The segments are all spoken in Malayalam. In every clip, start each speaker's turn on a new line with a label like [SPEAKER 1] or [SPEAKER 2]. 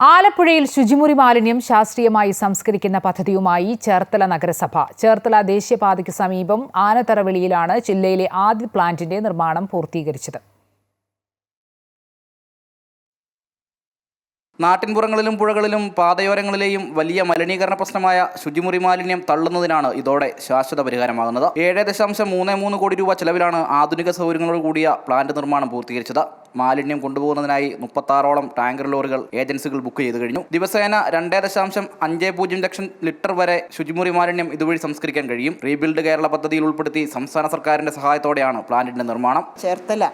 [SPEAKER 1] ആലപ്പുഴയിൽ ശുചിമുറി മാലിന്യം ശാസ്ത്രീയമായി സംസ്കരിക്കുന്ന പദ്ധതിയുമായി ചേർത്തല നഗരസഭ. ചേർത്തല ദേശീയപാതയ്ക്ക് സമീപം ആനത്തറവെളിയിലാണ് ജില്ലയിലെ ആദ്യ പ്ലാന്റിന്റെ നിർമ്മാണം പൂർത്തീകരിച്ചത്.
[SPEAKER 2] നാട്ടിൻപുറങ്ങളിലും പുഴകളിലും പാതയോരങ്ങളിലെയും വലിയ മലിനീകരണ പ്രശ്നമായ ശുചിമുറി മാലിന്യം തള്ളുന്നതിനാണ് ഇതോടെ ശാശ്വത പരിഹാരമാകുന്നത്. ഏഴ് ദശാംശം മൂന്ന് മൂന്ന് കോടി രൂപ ചെലവിലാണ് ആധുനിക സൗകര്യങ്ങളോട് കൂടിയ പ്ലാന്റ് നിർമ്മാണം പൂർത്തീകരിച്ചത്. മാലിന്യം കൊണ്ടുപോകുന്നതിനായി മുപ്പത്താറോളം ടാങ്കർ ലോറികൾ ഏജൻസികൾ ബുക്ക് ചെയ്തു കഴിഞ്ഞു. ദിവസേന രണ്ടേ ദശാംശം അഞ്ച് പൂജ്യം ലക്ഷം ലിറ്റർ വരെ ശുചിമുറി മാലിന്യം ഇതുവഴി സംസ്കരിക്കാൻ കഴിയും. റീബിൽഡ് കേരള പദ്ധതിയിൽ ഉൾപ്പെടുത്തി സംസ്ഥാന സർക്കാരിന്റെ സഹായത്തോടെയാണ് പ്ലാന്റിന്റെ നിർമ്മാണം.
[SPEAKER 3] ചേർത്തല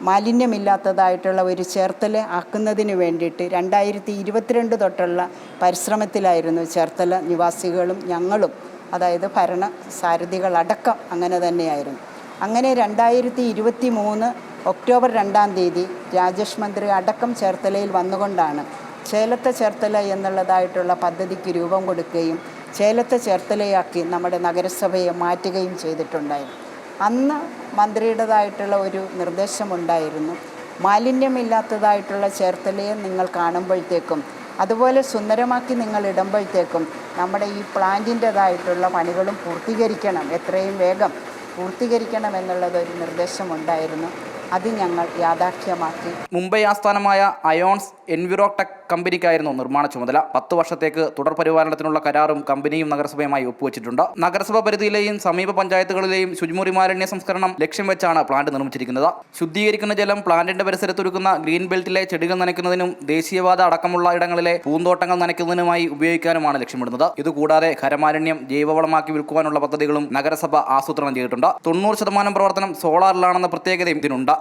[SPEAKER 3] മാലിന്യമില്ലാത്തതായിട്ടുള്ള ഒരു ചേർത്തല ആക്കുന്നതിന് വേണ്ടിയിട്ട് രണ്ടായിരത്തി ഇരുപത്തിരണ്ട് തൊട്ടുള്ള പരിശ്രമത്തിലായിരുന്നു ചേർത്തല നിവാസികളും ഞങ്ങളും. അതായത് ഭരണ സാരഥികളടക്കം അങ്ങനെ തന്നെയായിരുന്നു. അങ്ങനെ രണ്ടായിരത്തി ഇരുപത്തി മൂന്ന് ഒക്ടോബർ രണ്ടാം തീയതി രാജേഷ് മന്ത്രി അടക്കം ചേർത്തലയിൽ വന്നുകൊണ്ടാണ് ചേലത്തെ ചേർത്തല എന്നുള്ളതായിട്ടുള്ള പദ്ധതിക്ക് രൂപം കൊടുക്കുകയും ചേലത്തെ ചേർത്തലയാക്കി നമ്മുടെ നഗരസഭയെ മാറ്റുകയും ചെയ്തിട്ടുണ്ടായിരുന്നു അന്ന് മന്ത്രിയുടേതായിട്ടുള്ള ഒരു നിർദ്ദേശമുണ്ടായിരുന്നു. മാലിന്യമില്ലാത്തതായിട്ടുള്ള ചേർത്തലയെ നിങ്ങൾ കാണുമ്പോഴത്തേക്കും അതുപോലെ സുന്ദരമാക്കി നിങ്ങൾ ഇടുമ്പോഴത്തേക്കും നമ്മുടെ ഈ പ്ലാന്റിന്റെതായിട്ടുള്ള പണികളും പൂർത്തീകരിക്കണം എത്രയും വേഗം പൂർത്തീകരിക്കണം എന്നുള്ളത് ഒരു നിർദ്ദേശമുണ്ടായിരുന്നു. അത് ഞങ്ങൾ യാഥാർത്ഥ്യമാക്കി.
[SPEAKER 2] മുംബൈ ആസ്ഥാനമായ അയോൺസ് എൻവിറോടെക് കമ്പനിക്കായിരുന്നു നിർമ്മാണ ചുമതല. പത്ത് വർഷത്തേക്ക് തുടർ പരിപാലനത്തിനുള്ള കരാറും കമ്പനിയും നഗരസഭയുമായി ഒപ്പുവെച്ചിട്ടുണ്ട്. നഗരസഭ പരിധിയിലെയും സമീപ പഞ്ചായത്തുകളിലെയും ശുചിമുറി മാലിന്യ സംസ്കരണം ലക്ഷ്യം വെച്ചാണ് പ്ലാന്റ് നിർമ്മിച്ചിരിക്കുന്നത്. ശുദ്ധീകരിക്കുന്ന ജലം പ്ലാന്റിന്റെ പരിസരത്തൊരുക്കുന്ന ഗ്രീൻ ബെൽറ്റിലെ ചെടികൾ നനയ്ക്കുന്നതിനും ദേശീയപാത അടക്കമുള്ള ഇടങ്ങളിലെ പൂന്തോട്ടങ്ങൾ നനയ്ക്കുന്നതിനുമായി ഉപയോഗിക്കാനുമാണ് ലക്ഷ്യമിടുന്നത്. ഇതുകൂടാതെ ഖരമാലിന്യം ജൈവവളമാക്കി വിൽക്കുവാനുള്ള പദ്ധതികളും നഗരസഭ ആസൂത്രണം ചെയ്തിട്ടുണ്ട്. തൊണ്ണൂറ് ശതമാനം പ്രവർത്തനം സോളാറിലാണെന്ന പ്രത്യേകതയും ഇതിനുണ്ട്.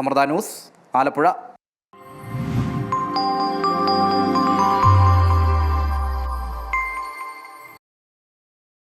[SPEAKER 2] അമൃത ന്യൂസ് ആലപ്പുഴ.